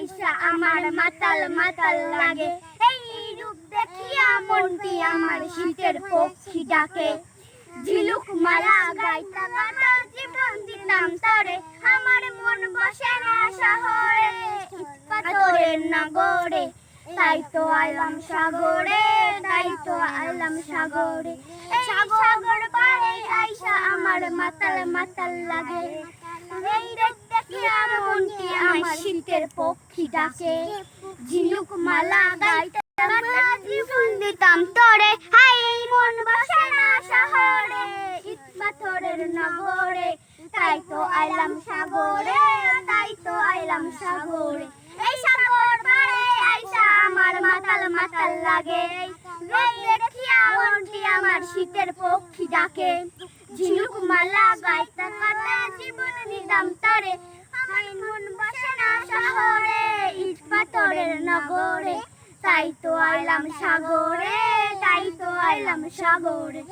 আইসা আমার মাতাল মাতাল লাগে। এই রূপ দেখিয়া মনটি আমার শীতের পক্ষী ডাকে। ঝিলুক মালা গাইতা গাতা জীবন দিতাম তরে। আমার মন বসে না শহরে পাথরের নগরে। তাই তো আইলাম সাগরে, তাই তো আইলাম সাগরে। সাগর পারে আইসা আমার মাতাল মাতাল লাগে। এই দেখতে কি আর মনটি আমার শীতের পক্ষী ডাকে। ঝিনুক মালা গাইতে জীবন দিতাম তরে। হাই মন বসে না শহরে। ইট পাথরের নগরে। তাই তো আইলাম সাগরে। তাই তো আইলাম সাগরে। এই সাগর পারে আইসা আমার মাতাল মাতাল লাগে। দেখিয়া মনটি আমার শীতের পক্ষী ডাকে। ঝিনুক মালা গাইতে গাতা জীবন দিতাম তরে। আমার মন বসে না নগরে তাই তো আইলাম সাগরে তাই তো আইলাম সাগরে।